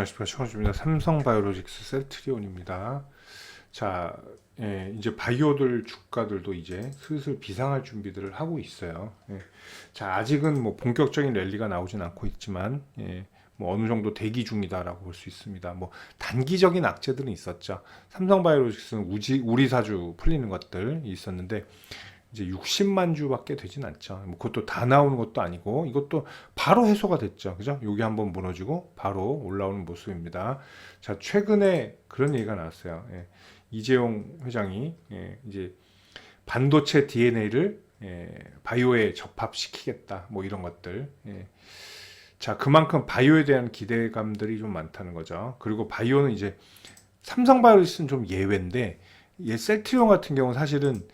안녕하십니까 청주입니다. 삼성바이오로직스 셀트리온입니다. 자, 예, 이제 바이오들 주가들도 이제 슬슬 비상할 준비들을 하고 있어요. 예. 자, 아직은 뭐 본격적인 랠리가 나오진 않고 있지만, 예, 뭐 어느 정도 대기 중이다라고 볼 수 있습니다. 뭐 단기적인 악재들은 있었죠. 삼성바이오로직스는 우지, 우리 사주 풀리는 것들 있었는데, 이제 60만 주밖에 되진 않죠. 뭐 그것도 다 나오는 것도 아니고 이것도 바로 해소가 됐죠. 그죠? 여기 한번 무너지고 바로 올라오는 모습입니다. 자, 최근에 그런 얘기가 나왔어요. 예, 이재용 회장이 예, 이제 반도체 DNA를 예, 바이오에 접합시키겠다. 뭐 이런 것들. 예. 자, 그만큼 바이오에 대한 기대감들이 좀 많다는 거죠. 그리고 바이오는 이제 삼성 바이오로스는 좀 예외인데 얘 셀트리온 같은 경우는 사실은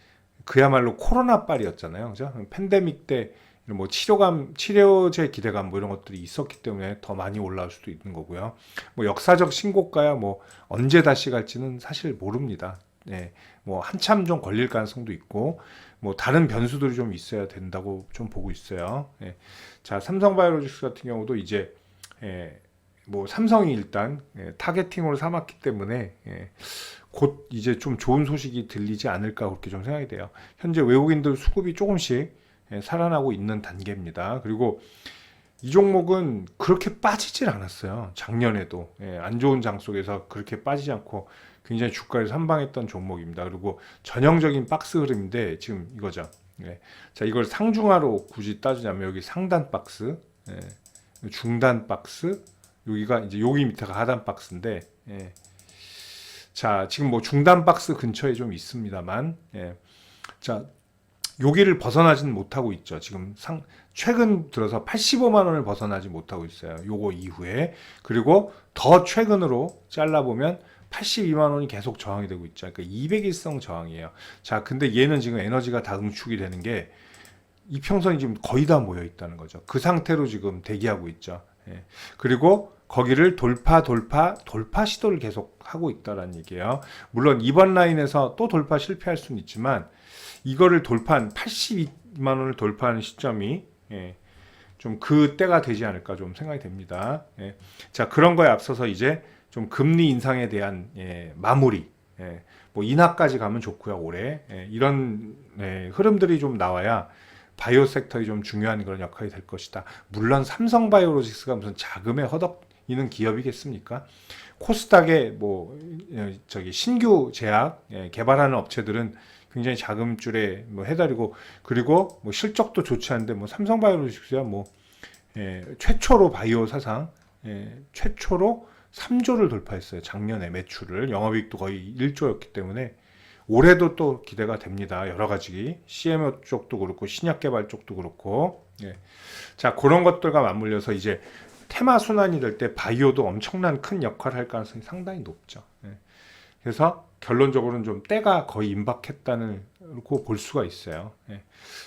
그야말로 코로나 빨이었잖아요. 그죠? 팬데믹 때 뭐 치료감, 치료제 기대감 뭐 이런 것들이 있었기 때문에 더 많이 올라올 수도 있는 거고요. 뭐 역사적 신고가야 뭐 언제 다시 갈지는 사실 모릅니다. 네, 뭐 한참 좀 걸릴 가능성도 있고 뭐 다른 변수들이 좀 있어야 된다고 좀 보고 있어요. 예. 자, 삼성바이오로직스 같은 경우도 이제 예, 뭐 삼성이 일단 예, 타겟팅으로 삼았기 때문에 예, 곧 이제 좀 좋은 소식이 들리지 않을까 그렇게 좀 생각이 돼요. 현재 외국인들 수급이 조금씩 예, 살아나고 있는 단계입니다. 그리고 이 종목은 그렇게 빠지질 않았어요. 작년에도 예, 안 좋은 장 속에서 그렇게 빠지지 않고 굉장히 주가를 선방했던 종목입니다. 그리고 전형적인 박스 흐름인데 지금 이거죠. 예. 자 이걸 상중하로 굳이 따지자면 여기 상단 박스, 예, 중단 박스, 여기가 이제 여기 밑에가 하단 박스인데 예. 자, 지금 뭐 중단 박스 근처에 좀 있습니다만, 예. 자, 여기를 벗어나지는 못하고 있죠. 지금 상, 최근 들어서 85만 원을 벗어나지 못하고 있어요. 요거 이후에. 그리고 더 최근으로 잘라보면 82만 원이 계속 저항이 되고 있죠. 그러니까 200일성 저항이에요. 자, 근데 얘는 지금 에너지가 다 응축이 되는 게 이평선이 지금 거의 다 모여 있다는 거죠. 그 상태로 지금 대기하고 있죠. 예. 그리고 거기를 돌파, 돌파, 돌파 시도를 계속 하고 있다라는 얘기예요. 물론 이번 라인에서 또 돌파 실패할 수는 있지만 이거를 돌파한 82만 원을 돌파하는 시점이 예, 좀 그때가 되지 않을까 좀 생각이 됩니다. 예. 자 그런 거에 앞서서 이제 좀 금리 인상에 대한 예, 마무리, 예, 뭐 인하까지 가면 좋고요 올해 예, 이런 예, 흐름들이 좀 나와야 바이오 섹터에 좀 중요한 그런 역할이 될 것이다. 물론 삼성 바이오로직스가 무슨 자금의 허덕 이는 기업이겠습니까? 코스닥의 뭐 예, 저기 신규 제약 예, 개발하는 업체들은 굉장히 자금줄에 뭐 해달이고 그리고 뭐 실적도 좋지 않은데 뭐 삼성바이오로직스야 뭐 예, 최초로 바이오 사상 예, 최초로 3조를 돌파했어요. 작년에 매출을 영업이익도 거의 1조였기 때문에 올해도 또 기대가 됩니다. 여러 가지 CMO 쪽도 그렇고 신약 개발 쪽도 그렇고 예. 자 그런 것들과 맞물려서 이제 테마 순환이 될 때 바이오도 엄청난 큰 역할을 할 가능성이 상당히 높죠. 예. 그래서 결론적으로는 좀 때가 거의 임박했다는 볼 수가 있어요. 예.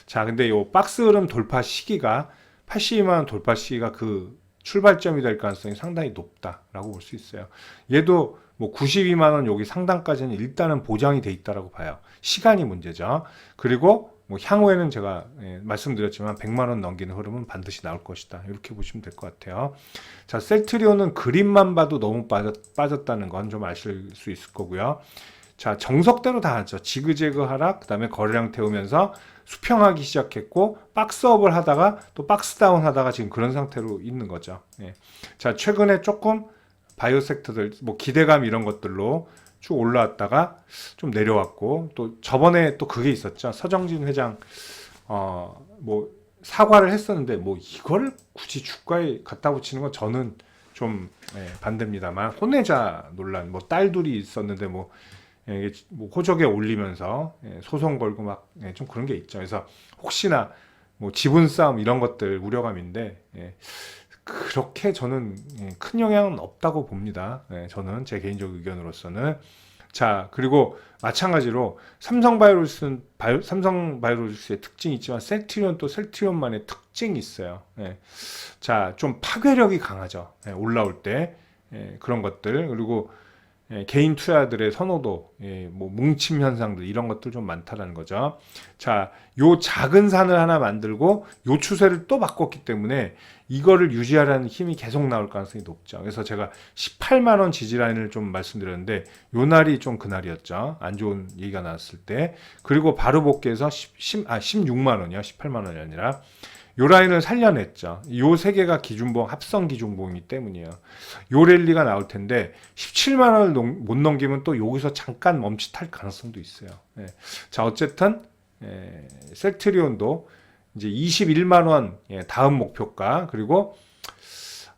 자 근데 이 박스 흐름 돌파 시기가 82만 원 돌파 시기가 그 출발점이 될 가능성이 상당히 높다라고 볼 수 있어요. 얘도 뭐 92만 원 여기 상단까지는 일단은 보장이 돼 있다라고 봐요. 시간이 문제죠. 그리고 뭐 향후에는 제가 예, 말씀드렸지만 100만 원 넘기는 흐름은 반드시 나올 것이다. 이렇게 보시면 될 것 같아요. 자, 셀트리온은 그림만 봐도 너무 빠졌, 빠졌 다는 건 좀 아실 수 있을 거고요. 자, 정석대로 다 하죠. 지그재그 하락, 그다음에 거래량 태우면서 수평하기 시작했고 박스업을 하다가 또 박스다운 하다가 지금 그런 상태로 있는 거죠. 예. 자, 최근에 조금 바이오 섹터들 뭐 기대감 이런 것들로 쭉 올라왔다가 좀 내려왔고 또 저번에 또 그게 있었죠. 서정진 회장 어 뭐 사과를 했었는데 뭐 이거를 굳이 주가에 갖다 붙이는 건 저는 좀 예, 반대입니다만 혼외자 논란 뭐 딸둘이 있었는데 뭐 예, 이게 뭐 호적에 올리면서 예, 소송 걸고 막 좀 그런 게 있죠. 그래서 혹시나 뭐 지분 싸움 이런 것들 우려감인데 예, 그렇게 저는 예, 큰 영향은 없다고 봅니다. 예, 저는 제 개인적 의견으로서는 자 그리고 마찬가지로 삼성 바이오로스는 바이오, 삼성 바이오로스의 특징이 있지만 셀트리온 또 셀트리온만의 특징이 있어요. 예, 자좀 파괴력이 강하죠. 예, 올라올 때 예, 그런 것들 그리고 예, 개인 투자들의 선호도, 예, 뭐 뭉침 현상들 이런 것들 좀 많다라는 거죠. 자, 요 작은 산을 하나 만들고 요 추세를 또 바꿨기 때문에 이거를 유지하라는 힘이 계속 나올 가능성이 높죠. 그래서 제가 18만 원 지지 라인을 좀 말씀드렸는데 요 날이 좀 그날이었죠. 안 좋은 얘기가 나왔을 때. 그리고 바로 복귀해서 10, 10, 아 16만 원이요. 18만 원이 아니라 요 라인을 살려냈죠. 요 세 개가 기준봉 합성 기준봉이기 때문이에요. 요 랠리가 나올 텐데 17만 원을 넘- 못 넘기면 또 여기서 잠깐 멈칫할 가능성도 있어요. 예. 자 어쨌든 예, 셀트리온도 이제 21만 원 예, 다음 목표가 그리고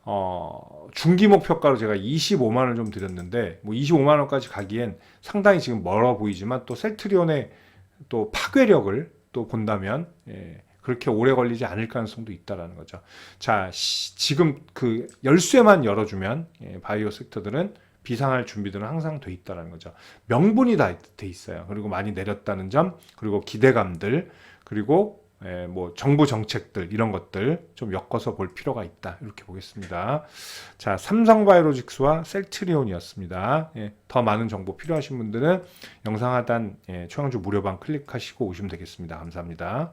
어, 중기 목표가로 제가 25만 원을 좀 드렸는데 뭐 25만 원까지 가기엔 상당히 지금 멀어 보이지만 또 셀트리온의 또 파괴력을 또 본다면 예, 그렇게 오래 걸리지 않을 가능성도 있다라는 거죠. 자, 시- 지금 그 열쇠만 열어주면 예, 바이오 섹터들은 비상할 준비들은 항상 돼 있다라는 거죠. 명분이 다 돼 있어요. 그리고 많이 내렸다는 점, 그리고 기대감들, 그리고 예, 뭐 정부 정책들 이런 것들 좀 엮어서 볼 필요가 있다 이렇게 보겠습니다. 자, 삼성바이오로직스와 셀트리온이었습니다. 예, 더 많은 정보 필요하신 분들은 영상 하단 예, 최강주 무료방 클릭하시고 오시면 되겠습니다. 감사합니다.